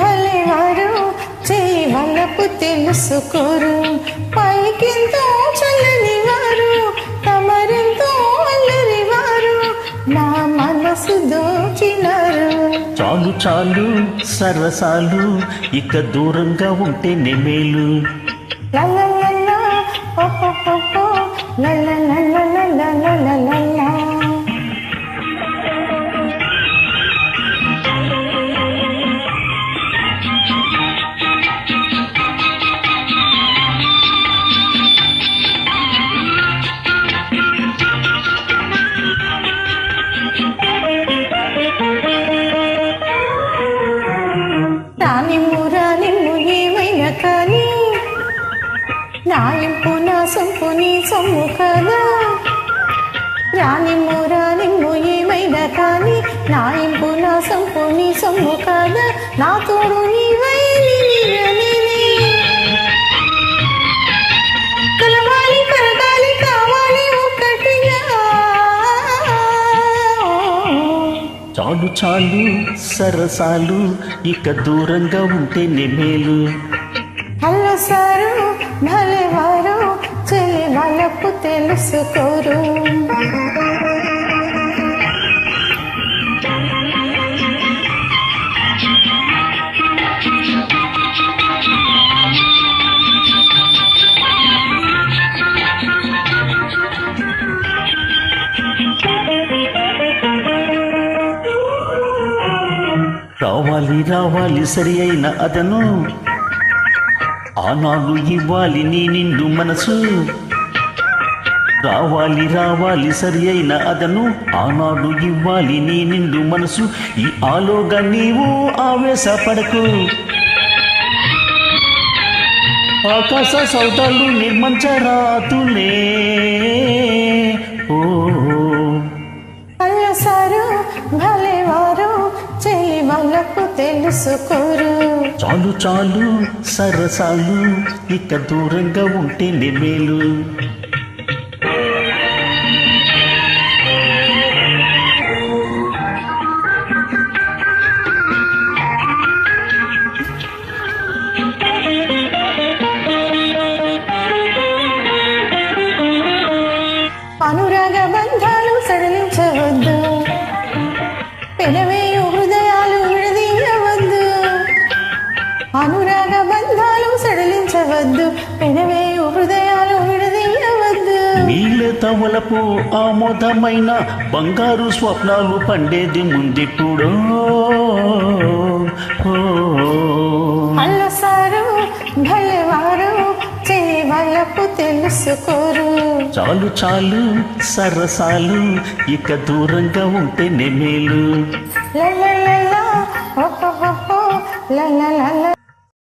భలేవారు చేయి వల్లపు తెలుసుకోరు. పైకింతో చల్లని చాలు చాలు సర్వసాలు ఇక దూరంగా ఉంటే నెమేలు నల్ల నా ఇంపు నా సొంపు నీ సొమ్ము కదా రానిమ్ము రానిమ్ము ఏమైనా కానీ నా ఇంపు నా సొంపు నీ సొమ్ము కదా నా తోడు నీవై నీవే కలవాలి కరగాలి కావాలి ఒక్కటిగా. చాలు చాలు సరసాలు ఇక దూరంగా ఉంటేనే మేలు. హలో సారు భలేవారు చెల్లి వాళ్ళకు తెలుసుకోరు రావాలి రావాలి సరి అయిన అదను. ఆనాడు ఇవ్వాలి నీ నిండు మనసు. రావాలి రావాలి సరి అయిన అదను. ఆనాడు ఇవ్వాలి నీ నిండు మనసు. ఈ ఆలోగా నీవు ఆవేశపడకు. ఆకాశ సౌతాలు నిర్మించరాతులే. ఓ. భలేవారు చెల్లి వాళ్ళకు తెలుసుకోరు. చాలు చాలు సరసాలు ఇక దూరంగా ఉంటే నెమేలు తవలపు ఆమోదమైన బంగారు స్వప్నాలు పండేది ముందిప్పుడు. ఓ, అల్ల సారు భలేవారు తెలుసుకోరు. చాలు చాలు సరసాలు ఇక దూరంగా ఉంటే నెమేలు లల్లలల్ల, ఓహోహోహో, లల్లలల్ల.